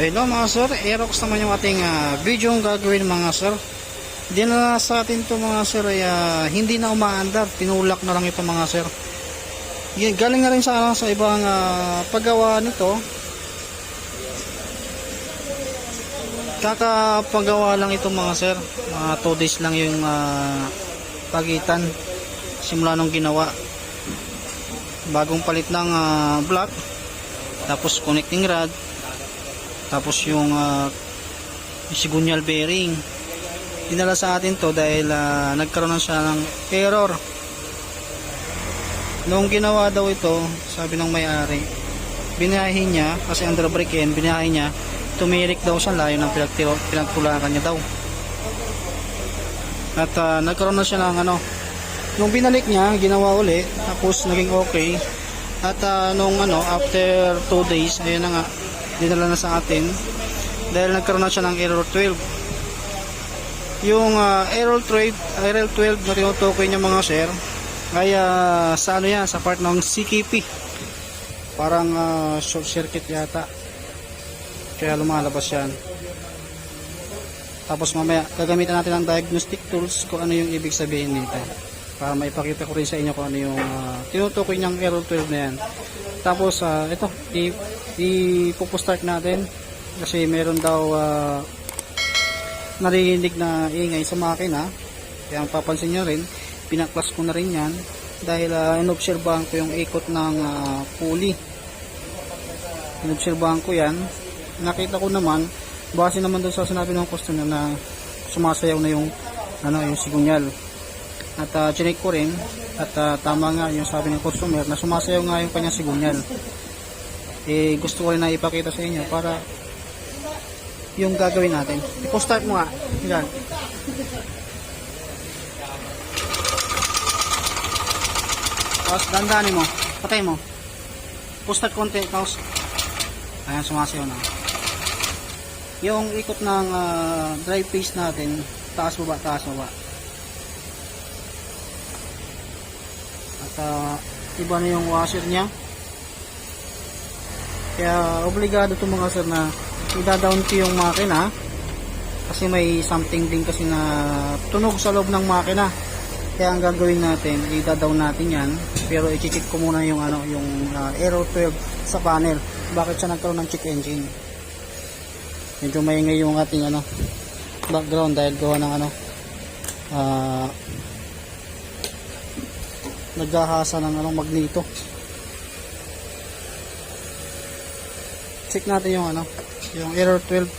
Hello mga sir, Aerox naman yung ating ah, video ang gagawin mga sir. Di na sa atin to mga sir ay ah, hindi na umaandar, tinulak na lang ito mga sir. Yan, galing na rin sa, ano, sa ibang ah, paggawa nito. Kakapagawa lang ito mga sir. Mga 2 days lang yung ah, pagitan simula nung ginawa. Bagong palit ng ah, block. Tapos connecting rod tapos yung uh, sigunyal bearing. Dinala sa atin to dahil ah, nagkaroon na siya ng error. Noong ginawa daw ito sabi ng may-ari binahin niya kasi under brake yan binahin niya tumirik daw sa layo ng pinagtulakan niya daw. At ah, nagkaroon na siya ng ano nung binalik niya ginawa uli tapos naging okay. At ah, nung ano after 2 days ayun na nga dinala na sa atin dahil nagkaroon na siya ng error 12 yung ah, error 12 error 12 na tinutukoy niya mga sir ay ah, sa ano yan sa part ng CKP parang ah, short circuit yata. Kaya lumalabas yan. Tapos mamaya gagamitan natin ang diagnostic tools kung ano yung ibig sabihin nito. Para maipakita ko rin sa inyo kung ano yung ah, tinutukoy niyang error 12 na yan. Tapos ah, ito i i-start natin kasi meron daw ah, narinig na ingay sa makina. Kaya papansin nyo rin pinaklas ko na rin yan dahil uh, inobserbahan ko yung ikot ng ah, pulley. Inobserbahan ko yan. Nakita ko naman base naman doon sa sinabi ng customer na sumasayaw na yung ano yung sigunyal at uh, chinek ko rin at ah, tama nga yung sabi ng customer na sumasayaw nga yung kanyang sigunyal eh gusto ko rin na ipakita sa inyo para yung gagawin natin. Ipo-start mo nga. Yan. Tapos dandanin mo. Patay mo. Ipo-start konti tapos ayan sumasayaw na. Yung ikot ng ah, drive phase natin taas baba taas baba. At ah, iba na yung washer niya kaya obligado to mga sir na ida-down ko yung makina. Kasi may something din kasi na tunog sa loob ng makina. Kaya ang gagawin natin ida-down natin yan. Pero i-check ko muna yung ano yung ah, error 12 sa panel. Bakit siya nagkaroon ng check engine? Medyo maingay yung ating ano background dahil gawa ng ano ah naghahasa ng anong magneto check natin yung ano yung error 12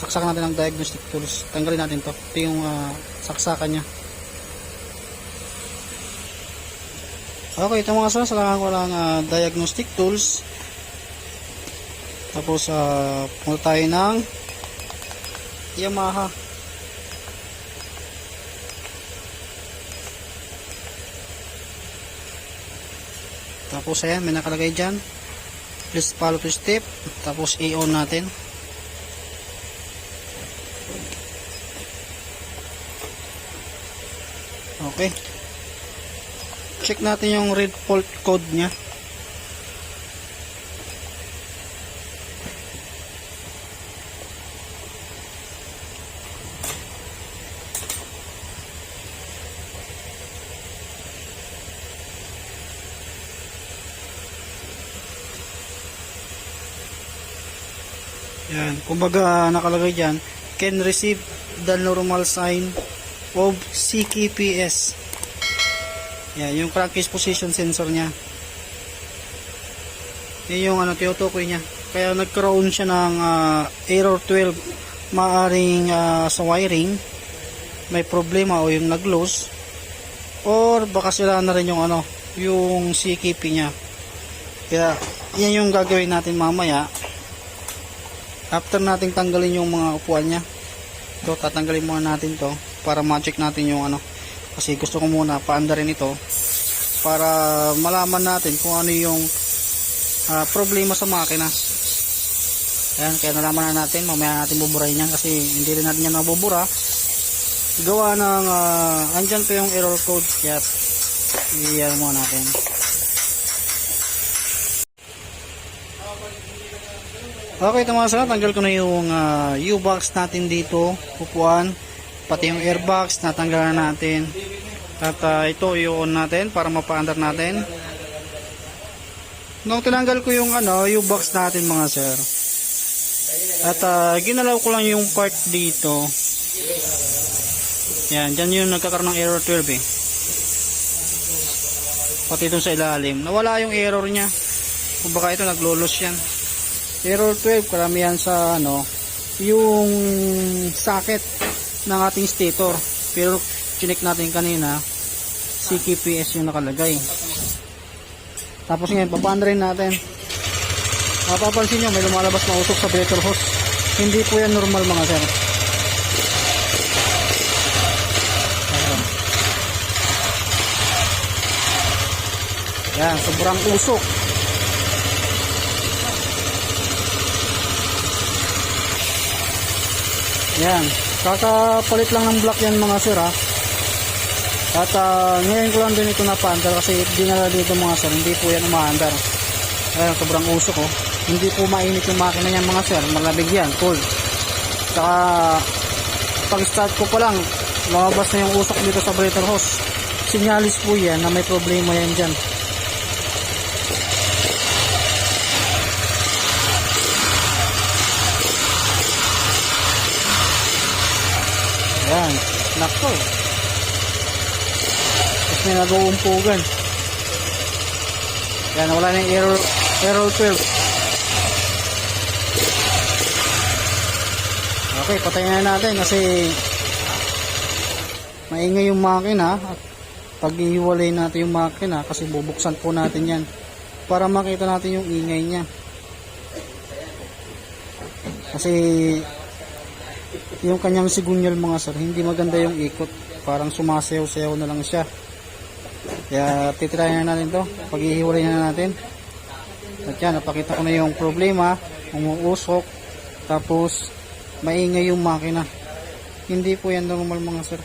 saksakan natin ang diagnostic tools. Tanggalin natin to. Ito yung ah, saksakan nya okay ito mga sir. Salamat ko lang ah, diagnostic tools. Tapos uh, punta tayo ng Yamaha. Tapos ayan may nakalagay dyan please follow to step. Tapos i-on natin. Okay. Check natin yung red fault code nya Yan, kumbaga nakalagay diyan, can receive the normal sign of CKPS. Yan, yung crankcase position sensor niya. Yan yung ano, tinutukoy niya. Kaya nagkaroon siya ng ah, error 12 maaring ah, sa wiring may problema o yung nag-loose or baka sila na rin yung ano yung CKP niya kaya yan yung gagawin natin mamaya after nating tanggalin yung mga upuan niya ito tatanggalin muna natin to para ma-check natin yung ano. Kasi gusto ko muna paanda rin ito para malaman natin kung ano yung ah, problema sa makina. Ayan kaya nalaman na natin mamaya natin buburahin yan kasi hindi rin natin yan nabubura gawa ng uh, andyan pa yung error code. Kaya i-ano natin Okay, ito mga sir, tanggal ko na yung ah, U-box natin dito, upuan, pati yung airbox, natanggalan natin. At ah, ito, i-on natin para mapaandar natin. Nung tinanggal ko yung ano, U-box natin mga sir. At ah, ginalaw ko lang yung part dito. Yan, dyan yung nagkakaroon ng error 12 eh. Pati ito sa ilalim. Nawala yung error niya. Kung baka ito naglolos yan. Error 12, karamihan sa ano, yung socket ng ating stator. Pero chinek natin kanina, CKPS yung nakalagay. Tapos ngayon, papaandarin natin. Mapapansin nyo, may lumalabas na usok sa breaker hose. Hindi po yan normal mga sir. Yan, sobrang usok. Yan. Kakapalit lang ng block yan mga sir ha. At ah, ngayon ko lang din ito napaandar kasi dinala dito mga sir. Hindi po yan umaandar. Ayan, sobrang usok oh. Hindi po mainit yung makina niyan mga sir. Malamig yan, cold. Saka pag start ko pa lang, lumabas na yung usok dito sa breather hose. Sinyalis po yan na may problema yan dyan. Yan. Nako. Tapos may nag-uumpugan. Yan, wala na yung error, error 12. Okay, patayin na natin kasi maingay yung makina at pag ihiwalay natin yung makina kasi bubuksan po natin yan para makita natin yung ingay niya. Kasi yung kanyang sigunyal mga sir, hindi maganda yung ikot. Parang sumasayaw-sayaw na lang siya. Kaya titirayan na natin to. Paghihiwalay na natin. At yan, napakita ko na yung problema. Umuusok. Tapos, maingay yung makina. Hindi po yan normal mga sir.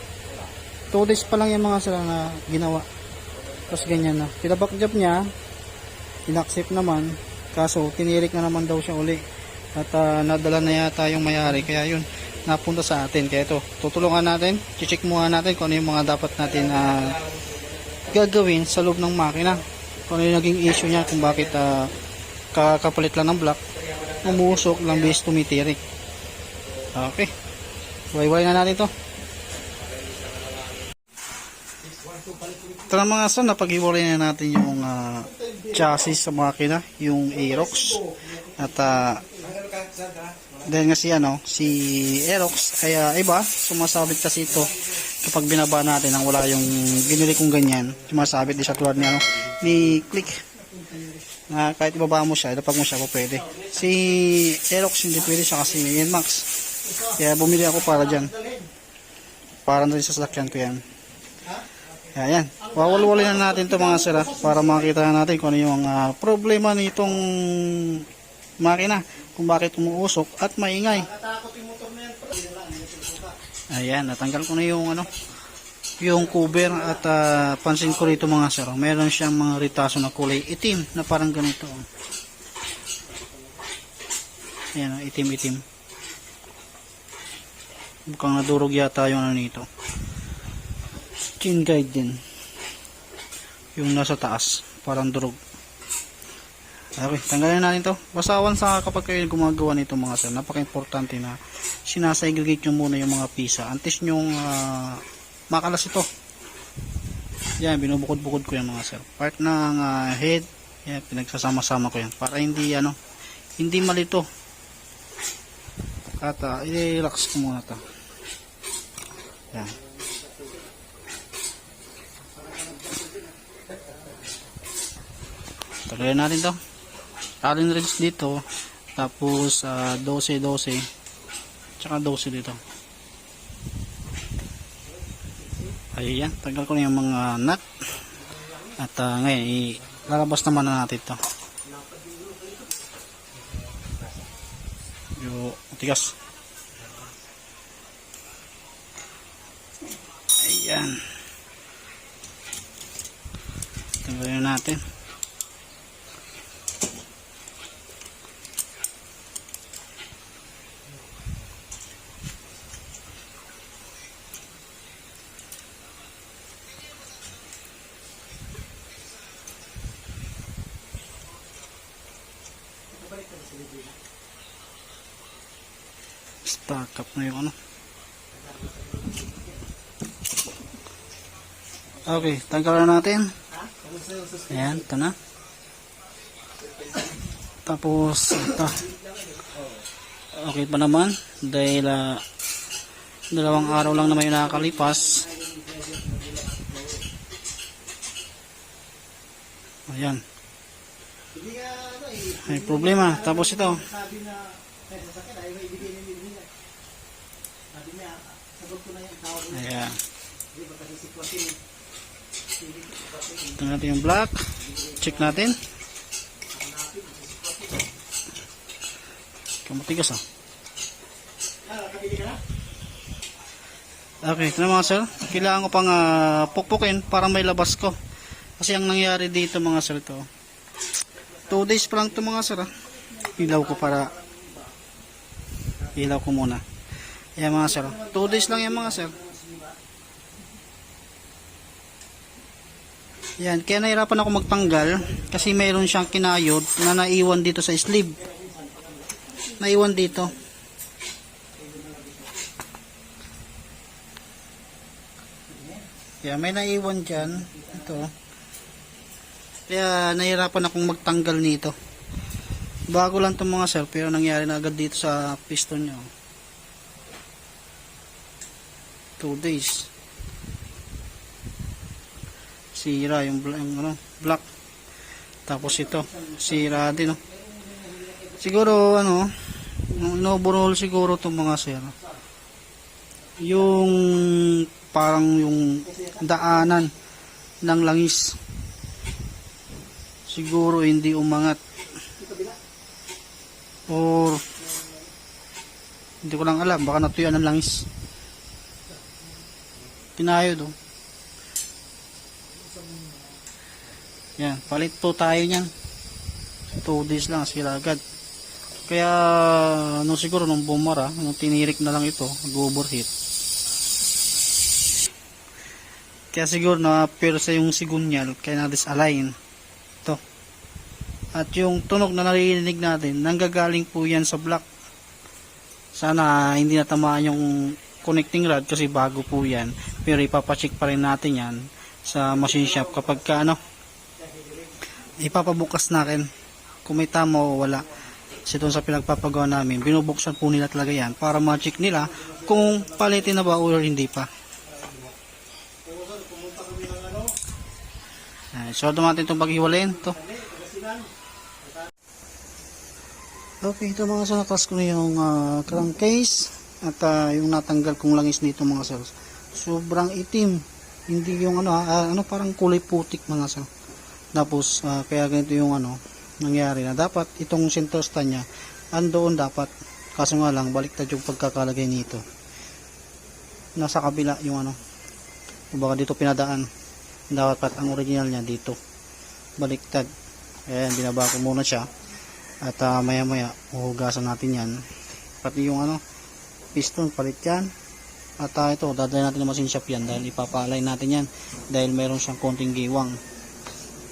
2 days pa lang yung mga sir na ginawa. Tapos ganyan na. Pinabak job niya. Inaccept naman. Kaso, tinirik na naman daw siya uli. At ah, nadala na yata yung mayari. Kaya yun, napunta sa atin. Kaya ito, tutulungan natin. Check muna natin kung ano yung mga dapat natin ah, gagawin sa loob ng makina. Kung ano yung naging issue niya, kung bakit ah, kakapalit lang ng block, umusok lang base tumitirik. Okay. Wayway na natin to. Ito na mga son, napag-iwalay na natin yung ah, chassis sa makina, yung Aerox. At ah, dahil nga si ano, si Aerox kaya iba, sumasabit kasi ito kapag binaba natin nang wala yung binili kong ganyan, sumasabit din siya tulad ni ano, ni Click. Na kahit ibaba mo siya, ilapag mo siya po pwede. Si Aerox hindi pwede siya kasi Nmax. Kaya bumili ako para dyan. Para rin sa sasakyan ko yan. Kaya yan. Wawalwalin na natin to mga sir ah, para makita natin kung ano yung ah, problema nitong makina kung bakit umuusok at maingay. Ayan, natanggal ko na yung ano yung cover at ah, pansin ko rito mga sir, meron siyang mga ritaso na kulay itim na parang ganito. Ayan, itim-itim. Mukhang nadurog yata yung ano nito. Chin guide din. Yung nasa taas, parang durog. Okay, tanggalin natin to. Basawan sa kapag kayo gumagawa nito mga sir, napaka-importante na sinasegregate nyo muna yung mga pisa. Antes nyong ah, makalas ito. Yan, binubukod-bukod ko yan mga sir. Part ng ah, head, yan, pinagsasama-sama ko yan. Para hindi, ano, hindi malito. At ah, i-relax ko muna to. Yan. Tagayin natin to. Allen wrench dito. Tapos ah, 12 12. Tsaka 12 dito. Ayan, tagal ko na yung mga nut. At ah, ngayon, ilalabas naman na natin to. Yung tigas. Ayan. Tanggalin natin. Up na yung ano. Okay, tanggalan natin. Ayan, ito na. Tapos, ito. Okay pa naman. Dahil ah, dalawang araw lang naman yung nakakalipas. Ayan. May problema. Tapos ito. Ayan. Ito natin yung black. Check natin. Kamatigas ah. Okay, ito na mga sir. Kailangan ko pang ah, pukpukin para may labas ko. Kasi ang nangyari dito mga sir to. 2 days pa lang to mga sir ah. Ilaw ko para ilaw ko muna. Yan mga sir. 2 days lang yan mga sir. Yan, kaya nahirapan ako magtanggal kasi mayroon siyang kinayod na naiwan dito sa sleeve. Naiwan dito. Kaya may naiwan dyan. Ito. Kaya nahirapan akong magtanggal nito. Bago lang itong mga sir, pero nangyari na agad dito sa piston nyo. 2 days. Sira yung, yung ano, black. Tapos ito, sira din. Oh. Siguro, ano, inoverall siguro itong mga sir. Yung parang yung daanan ng langis. Siguro hindi umangat. Or hindi ko lang alam, baka natuyuan ng langis. Tinayod oh. Yan, palit po tayo niyan. 2 days lang, sila agad. Kaya, ano siguro, nung bumara, nung tinirik na lang ito, nag-overheat. Kaya siguro na sa yung sigunyal, kaya na-disalign. Ito. At yung tunog na naririnig natin, nanggagaling po yan sa block. Sana hindi natamaan yung connecting rod kasi bago po yan. Pero ipapacheck pa rin natin yan sa machine shop kapag ka ano, ipapabukas natin kung may tama o wala. Kasi doon sa pinagpapagawa namin, binubuksan po nila talaga yan para ma-check nila kung palitin na ba or hindi pa. Ay, so natin itong paghiwalayin to. Okay, ito mga sa nakas ko yung uh, crankcase at ah, yung natanggal kong langis nito mga sir. Sobrang itim. Hindi yung ano, ah, ano parang kulay putik mga sir. Tapos ah, kaya ganito yung ano nangyari na dapat itong sentosta niya andoon dapat. Kaso nga lang baliktad yung pagkakalagay nito. Nasa kabila yung ano. O baka dito pinadaan. Dapat ang original niya dito. Baliktad. Ayan binaba ko muna siya. At ah, maya maya uhugasan natin yan. Pati yung ano piston palit yan. At ah, ito dadalhin natin ng machine shop yan dahil ipapalay natin yan. Dahil meron siyang konting giwang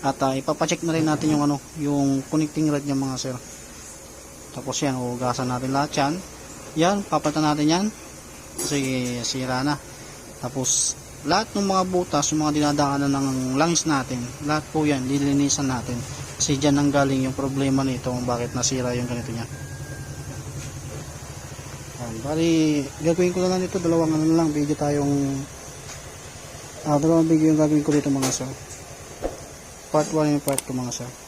at ah, ipapacheck na rin natin yung ano yung connecting rod niya mga sir tapos yan uhugasan natin lahat yan yan papalitan natin yan kasi sira na tapos lahat ng mga butas, yung mga dinadaanan ng langis natin, lahat po yan, lilinisan natin. Kasi dyan ang galing yung problema nito kung bakit nasira yung ganito niya. Yan, bali, gagawin ko na lang ito, dalawang ano lang, video tayong, ah, dalawang video yung gagawin ko dito mga sir. Part 1 and part 2 mga sir.